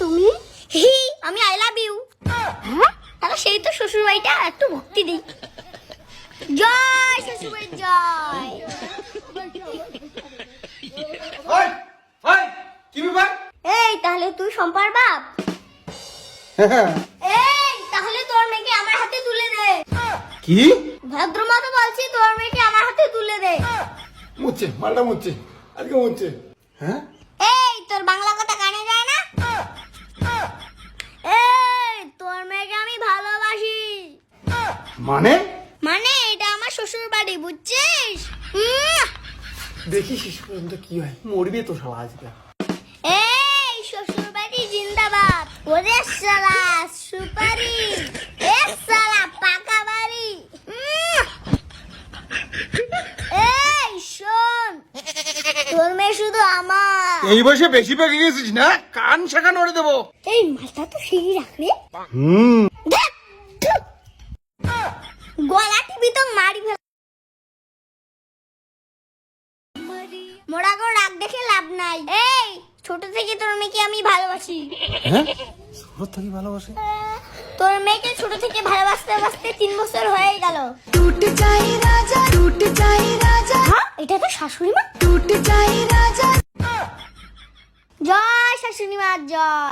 তুমি? হি আমি I love you হ্যাঁ? তাহলে সেই তো শ্বশুর বাড়িটা একটু ভক্তি দিই। জয় শ্বশুর বাড়ি জয়। ওই ওই কি ব্যাপার? এই তাহলে তুই সম্পার বাপ? এই তাহলে তোর মেয়েকে আমার হাতে তুলে দে। কি? ভদ্র মতো বলছি তোর মেয়েকে আমার হাতে তুলে দে। মুচ্ছে মালটা মুচ্ছে আজকে মুচ্ছে হ্যাঁ? মানে? মানে এটা আমার শ্বশুর বাড়ি বুঝছিস দেখি শেষ পর্যন্ত কি হয়। মরবি তো শালা আজকে। এই শ্বশুর বাড়ি জিন্দাবাদ। ওরে সালা সুপারি। এ সালা পাকা বাড়ি। এই শোন। তোর মেয়ে শুধু আমার। এই বয়সে বেশি পেকে গেছিস না? কান শাখা নড়ে দেবো। এই মাথা তো সেই রাখলে হুম। ধুৎ। গলা টিপি তো মারি ফেল মোরা রাগ দেখে লাভ নাই। এই ছোট থেকে তোর মেয়েকে আমি ভালোবাসি। হ্যাঁ? ছোট থেকে ভালোবাসি? তোর মেয়েকে ছোট থেকে ভালোবাসতে বাসতে তিন বছর হয়ে গেল। টুট চাই রাজা টুট চাই রাজা। এটা তো শাশুড়ি মা? টুট চাই রাজা। জয় শাশুড়ি মা জয়।